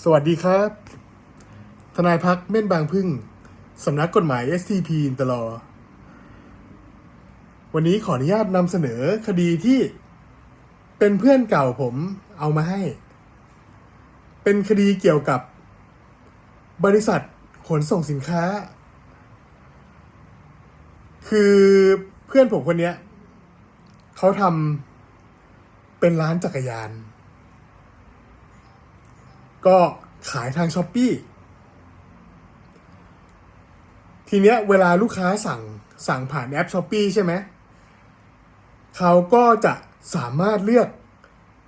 สวัสดีครับ ทนายพักเม่นบางพึ่ง สำนักกฎหมาย STP อินตลอวันนี้ขออนุญาตนำเสนอคดีที่เป็นเพื่อนเก่าผมเอามาให้ เป็นคดีเกี่ยวกับบริษัทขนส่งสินค้า คือเพื่อนผมคนนี้เขาทำเป็นร้านจักรยาน ก็ขายทางช้อปปีทีเนี้ยเวลาลูกค้าสั่งสั่งผ่านแอปช้อปปีใช่ไหมเขาก็จะสามารถเลือก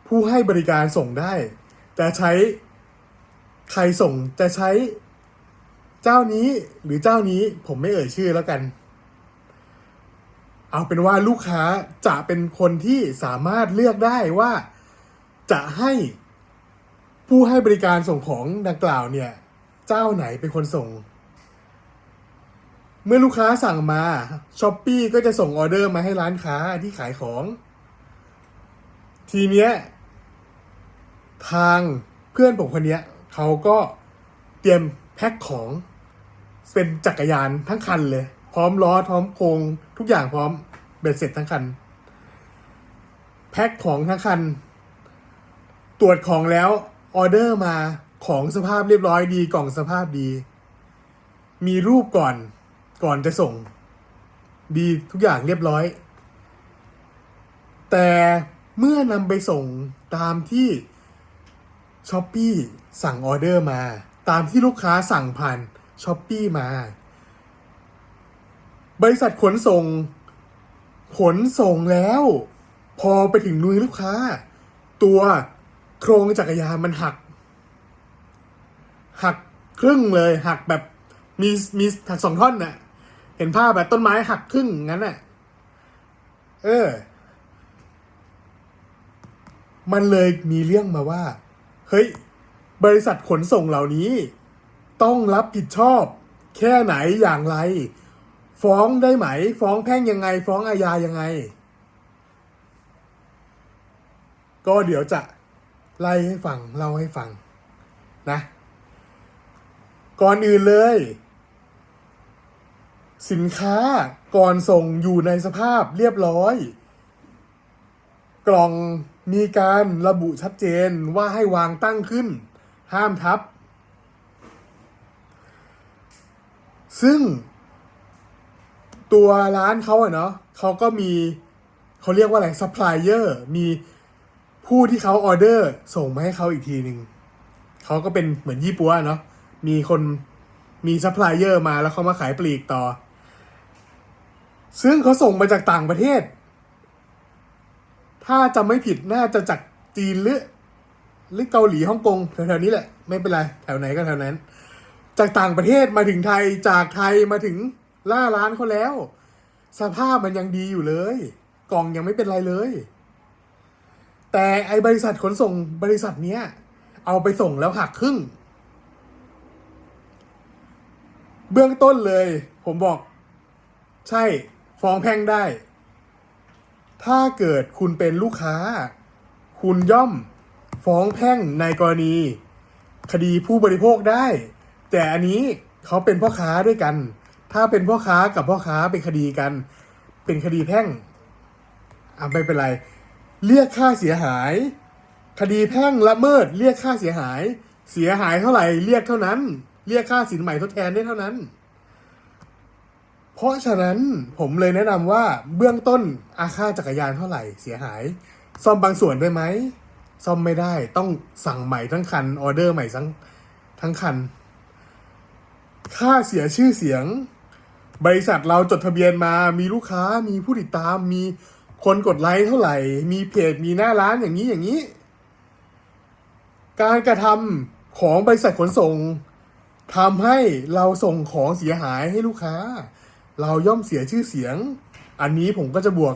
ผู้ให้บริการส่งได้ จะใช้ใครส่งจะใช้เจ้านี้หรือเจ้านี้ผมไม่เอ่ยชื่อแล้วกัน เอาเป็นว่าลูกค้าจะเป็นคนที่สามารถเลือกได้ว่าจะให้ ผู้ให้บริการส่งของดังกล่าวเนี่ย เจ้าไหนเป็นคนส่ง เมื่อลูกค้าสั่งมาช้อปปีก็จะส่งออเดอร์มาให้ร้านค้าที่ขายของ ทีเนี้ยทางเพื่อนผมคนเนี้ยเขาก็เตรียมแพ็คของเป็นจักรยานทั้งคันเลย พร้อมล้อพร้อมโครงทุกอย่างพร้อมเบ็ดเสร็จทั้งคัน แพ็คของทั้งคัน ตรวจของแล้ว ออเดอร์มาของสภาพเรียบร้อยดีกล่องสภาพดี มีรูปก่อนก่อนจะส่ง ดีทุกอย่างเรียบร้อย แต่เมื่อนำไปส่งตามที่ช้อปปีสั่งออเดอร์มา ตามที่ลูกค้าสั่งผ่านช้อปปีมา บริษัทขนส่ง ขนส่งแล้ว พอไปถึงมือลูกค้า ตัว โครงจักรยานมันหัก หักครึ่งเลยหักแบบมีมีหักสองท่อนน่ะ เห็นภาพแบบต้นไม้หักครึ่งงั้นน่ะ เออ มันเลยมีเรื่องมาว่า เฮ้ย บริษัทขนส่งเหล่านี้ ต้องรับผิดชอบ แค่ไหนอย่างไร ฟ้องได้ไหม ฟ้องแพ่งยังไง ฟ้องอาญายังไง ก็เดี๋ยวจะ ไล่ให้ฟังเล่าให้ฟังนะ ก่อนอื่นเลย สินค้าก่อนส่งอยู่ในสภาพเรียบร้อย กล่องมีการระบุชัดเจนว่าให้วางตั้งขึ้น ห้ามทับ ซึ่งตัวร้านเขาอะเนาะเขาก็มีเขาเรียกว่าอะไรซัพพลายเออร์มี ผู้ที่เขาออเดอร์ส่งมาให้เขาอีกทีหนึ่งเขาก็เป็นเหมือนยี่ปัวเนาะมีคนมีซัพพลายเออร์มาแล้วเขามาขายปลีกต่อ ซึ่งเขาส่งมาจากต่างประเทศ ถ้าจำไม่ผิดน่าจะจากจีนหรือหรือเกาหลีฮ่องกงแถวๆนี้แหละ ไม่เป็นไร แถวไหนก็แถวนั้น จากต่างประเทศมาถึงไทยจากไทยมาถึงล่าร้านเขาแล้ว สภาพมันยังดีอยู่เลย กล่องยังไม่เป็นไรเลย แต่ไอบริษัทขนส่งบริษัทเนี้ย เอาไปส่งแล้วหักครึ่ง เบื้องต้นเลย ผมบอก ใช่ ฟ้องแพ่งได้ ถ้าเกิดคุณเป็นลูกค้า คุณย่อมฟ้องแพ่งในกรณี คดีผู้บริโภคได้ แต่อันนี้เขาเป็นพ่อค้าด้วยกัน ถ้าเป็นพ่อค้ากับพ่อค้าเป็นคดีกัน เป็นคดีแพ่งอะไม่เป็นไร เรียกค่าเสียหาย คดีแพ่งละเมิด เรียกค่าเสียหาย เสียหายเท่าไหร่ เรียกเท่านั้น เรียกค่าสินใหม่ทดแทนได้เท่านั้น เพราะฉะนั้นผมเลยแนะนำว่าเบื้องต้นอาค่าจักรยานเท่าไหร่เสียหาย ซ่อมบางส่วนได้ไหมซ่อมไม่ได้ต้องสั่งใหม่ทั้งคันออเดอร์ใหม่ทั้งทั้งคัน ค่าเสียชื่อเสียง บริษัทเราจดทะเบียนมามีลูกค้ามีผู้ติดตามมี คนกดไลค์เท่าไหร่ มีเพจมีหน้าร้านอย่างนี้อย่างนี้ การกระทำของบริษัทขนส่งทำให้เราส่งของเสียหายให้ลูกค้า เราย่อมเสียชื่อเสียง อันนี้ผมก็จะบวก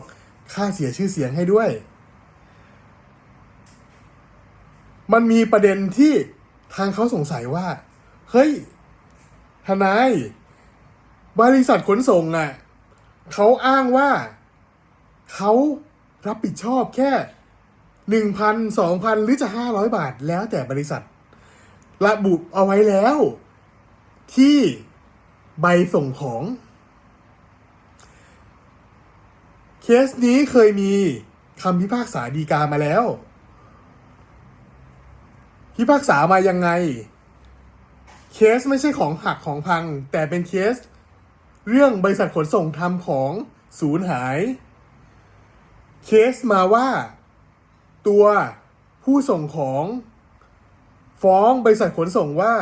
ค่าเสียชื่อเสียงให้ด้วย มันมีประเด็นที่ทางเขาสงสัยว่า เฮ้ย ทนาย บริษัทขนส่งอะเขาอ้างว่า เขารับผิดชอบแค่หนึ่งพันสองพันหรือจะห้าร้อยบาทแล้วแต่บริษัท ระบุเอาไว้แล้ว ที่ใบส่งของ เคสนี้เคยมีคำพิพากษาดีกามาแล้ว พิพากษามายังไง เคสไม่ใช่ของหักของพัง แต่เป็นเคส เรื่องบริษัทขนส่งทำของสูญหาย เคสมาว่า ตัวผู้ส่งของฟ้องบริษัทขนส่งว่า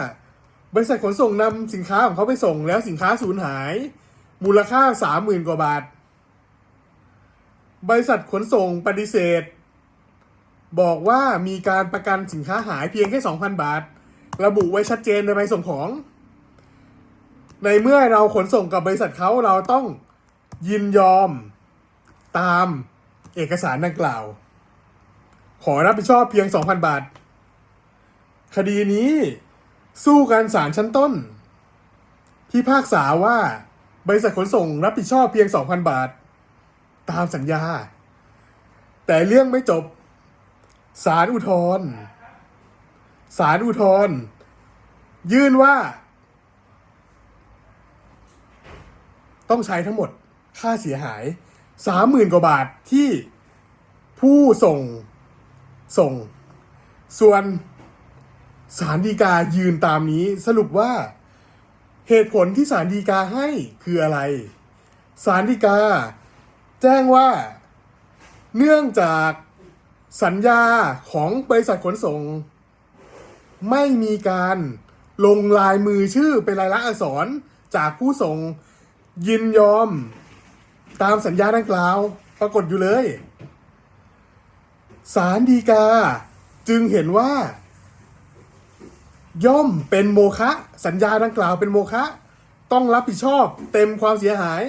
บริษัทขนส่งนำสินค้าของเขาไปส่งแล้วสินค้าสูญหาย มูลค่าสามหมื่นกว่าบาท บริษัทขนส่งปฏิเสธ บอกว่ามีการประกันสินค้าหายเพียงแค่สองพันบาท ระบุไว้ชัดเจนในใบส่งของ ในเมื่อเราขนส่งกับบริษัทเขาเราต้องยินยอมตาม เอกสารดังกล่าว ขอรับผิดชอบเพียง 2,000 บาท คดีนี้สู้กันศาลชั้นต้น พิพากษาว่าบริษัทขนส่งรับผิดชอบเพียง 2,000 บาท ตามสัญญา แต่เรื่องไม่จบศาลอุทธรณ์ศาลอุทธรณ์ยื่นว่า ต้องใช้ทั้งหมดค่าเสียหาย สามหมื่นกว่าบาทที่ผู้ส่งส่ง ส่วนสารดีกายืนตามนี้สรุปว่าเหตุผลที่สารดีกาให้คืออะไร สารดีกา แจ้งว่า เนื่องจากสัญญาของบริษัทขนส่ง ไม่มีการลงลายมือชื่อเป็นลายลักษณ์อักษรจากผู้ส่งยินยอม ตามสัญญาดังกล่าว ปรากฏอยู่เลยสารดีกา จึงเห็นว่า ย่อมเป็นโมฆะสัญญาดังกล่าวเป็นโมฆะต้องรับผิดชอบเต็มความเสียหาย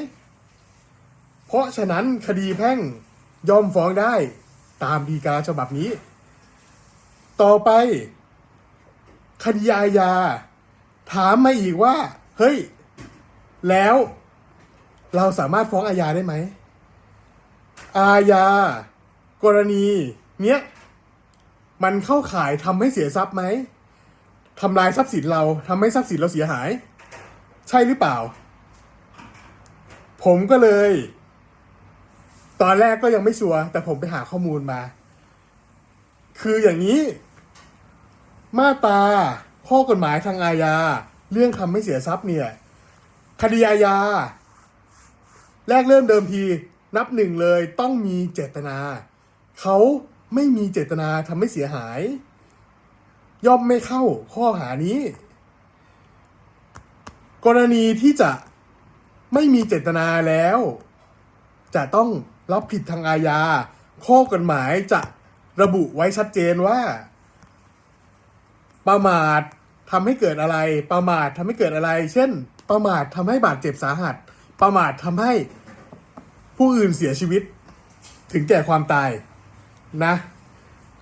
เพราะฉะนั้นคดีแพ่งย่อมฟ้องได้ตามดีกาฉบับนี้ ต่อไป คดีอาญาถามมาอีกว่า เฮ้ย แล้ว เราสามารถฟ้องอาญาได้ไหม อาญา กรณี เนี้ย มันเข้าข่ายทำให้เสียทรัพย์ไหมทำลายทรัพย์สินเราทำให้ทรัพย์สินเราเสียหาย ใช่หรือเปล่า ผมก็เลย ตอนแรกก็ยังไม่ชัวร์แต่ผมไปหาข้อมูลมา คืออย่างนี้ มาตราข้อกฎหมายทางอาญา เรื่องทำให้เสียทรัพย์เนี่ย คดีอาญา แรกเริ่มเดิมทีนับหนึ่งเลยต้องมีเจตนา เขาไม่มีเจตนาทำให้เสียหาย ย่อมไม่เข้าข้อหานี้ กรณีที่จะไม่มีเจตนาแล้ว จะต้องรับผิดทางอาญา ข้อกฎหมายจะระบุไว้ชัดเจนว่า ประมาททำให้เกิดอะไร ประมาททำให้เกิดอะไร เช่น ประมาททำให้บาดเจ็บสาหัส ประมาททำให้ ผู้อื่นเสียชีวิต ถึงแก่ความตายนะ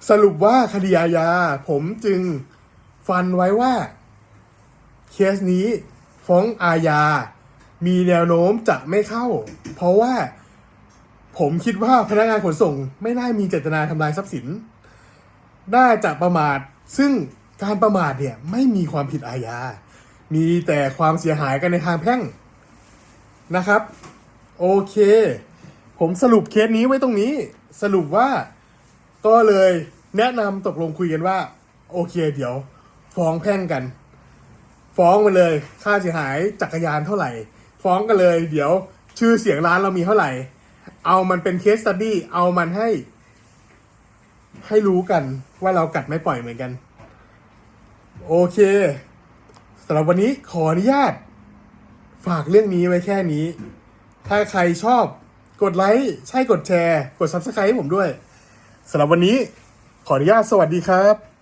สรุปว่าคดีอาญาผมจึงฟันไว้ว่า เคสนี้ฟ้องอาญา มีแนวโน้มจะไม่เข้า เพราะว่าผมคิดว่าพนักงานขนส่งไม่น่ามีเจตนาทำลายทรัพย์สิน น่าจะประมาท ซึ่งการประมาทเนี่ยไม่มีความผิดอาญา มีแต่ความเสียหายกันในทางแพ่งนะครับ โอเค ผมสรุปเคสนี้ไว้ตรงนี้ สรุปว่าก็เลยแนะนำตกลงคุยกันว่า โอเค เดี๋ยว ฟ้องแพ่งกัน ฟ้องมาเลย ค่าเสียหายจักรยานเท่าไหร่ ฟ้องกันเลย เดี๋ยวชื่อเสียงร้านเรามีเท่าไหร่ เอามันเป็นเคสตัดดี้เอามันให้ ให้รู้กันว่าเรากัดไม่ปล่อยเหมือนกัน โอเคสำหรับวันนี้ขออนุญาต ฝากเรื่องนี้ไว้แค่นี้ ถ้าใครชอบกดไลค์ใช่กดแชร์ กด Subscribe ให้ผมด้วยสำหรับวันนี้ขออนุญาตสวัสดีครับ